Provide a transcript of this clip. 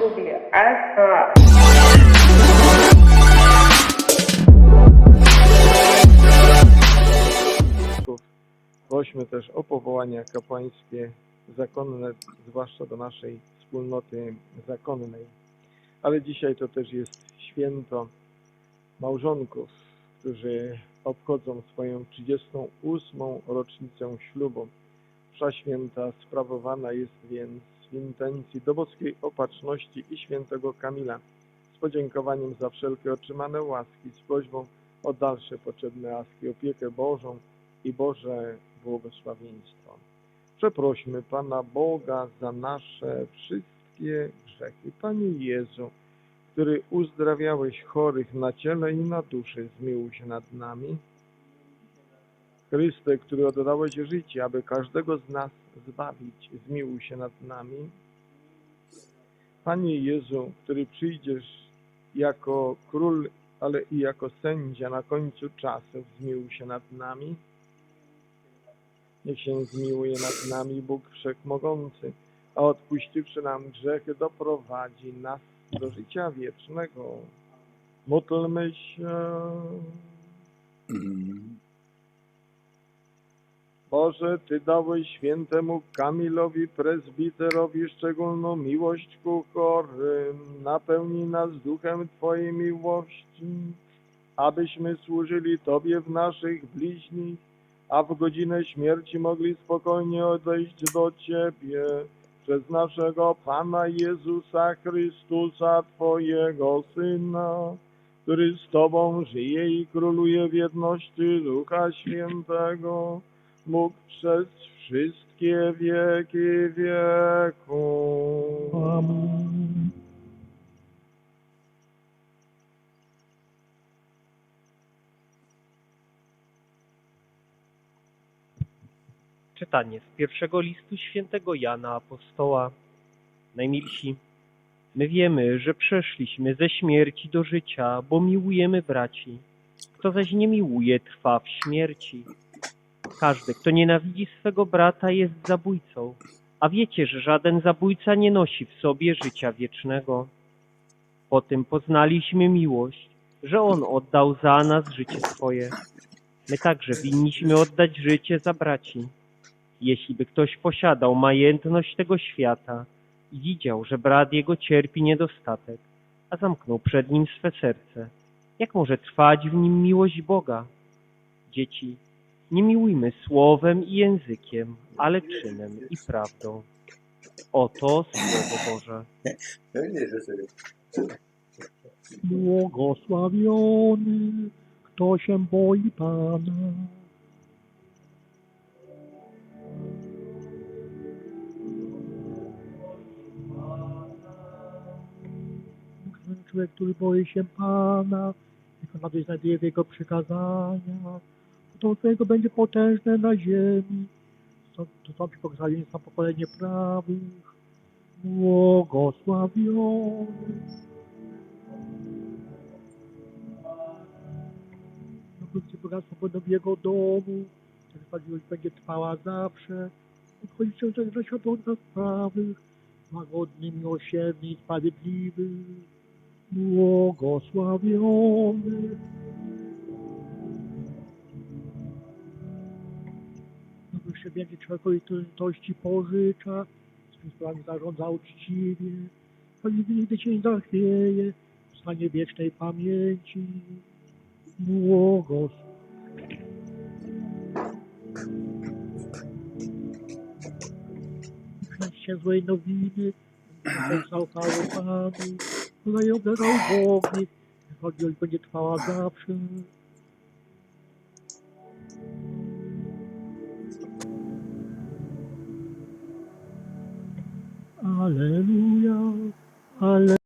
lubię Alfa. Głośmy też o powołania kapłańskie zakonne, zwłaszcza do naszej wspólnoty zakonnej. Ale dzisiaj to też jest święto małżonków, którzy obchodzą swoją 38. rocznicę ślubu. Msza święta sprawowana jest więc w intencji do boskiej opatrzności i świętego Kamila z podziękowaniem za wszelkie otrzymane łaski, z prośbą o dalsze potrzebne łaski, opiekę Bożą i Boże błogosławieństwo. Przeprośmy Pana Boga za nasze wszystkie grzechy. Panie Jezu, który uzdrawiałeś chorych na ciele i na duszy, zmiłuj się nad nami. Chryste, który oddałeś życie, aby każdego z nas zbawić, zmiłuj się nad nami. Panie Jezu, który przyjdziesz jako król, ale i jako sędzia na końcu czasów, zmiłuj się nad nami. Niech się zmiłuje nad nami Bóg Wszechmogący, a odpuściwszy nam grzechy, doprowadzi nas do życia wiecznego. Módlmy się. Boże, Ty dałeś świętemu Kamilowi prezbiterowi szczególną miłość ku chorym. Napełnij nas duchem Twojej miłości, abyśmy służyli Tobie w naszych bliźnich, a w godzinę śmierci mogli spokojnie odejść do Ciebie przez naszego Pana Jezusa Chrystusa, Twojego Syna, który z Tobą żyje i króluje w jedności Ducha Świętego, Bóg przez wszystkie wieki wieku. Amen. Czytanie z pierwszego listu świętego Jana Apostoła. Najmilsi, my wiemy, że przeszliśmy ze śmierci do życia, bo miłujemy braci. Kto zaś nie miłuje, trwa w śmierci. Każdy, kto nienawidzi swego brata, jest zabójcą, a wiecie, że żaden zabójca nie nosi w sobie życia wiecznego. Po tym poznaliśmy miłość, że On oddał za nas życie swoje. My także winniśmy oddać życie za braci. Jeśli by ktoś posiadał majętność tego świata i widział, że brat jego cierpi niedostatek, a zamknął przed nim swe serce, jak może trwać w nim miłość Boga? Dzieci, nie miłujmy słowem i językiem, ale czynem i prawdą. Oto Słowo Boże. Błogosławiony, kto się boi Pana. Człowiek, który boi się Pana i ponadto znajduje w Jego przykazania, to będzie potężne na ziemi. Są błogosławieństwa pokolenie prawych. Błogosławiony. Wróćcie bogactwo będą jego domu, ta sprawiedliwość będzie trwała zawsze. Odchodzicie od za światło dla sprawych, łagodny, miłosierny i sprawiedliwy, błogosławiony. Więcej człowiekowi to litości pożycza, swym sprawami zarządza uczciwie, choć nigdy się nie zachwieje, w stanie wiecznej pamięci. Błogos. Przyjdźcie złej nowiny, zaufało Panu, tutaj obdarał Bogi, chodzi będzie trwała zawsze. Aleluja, ale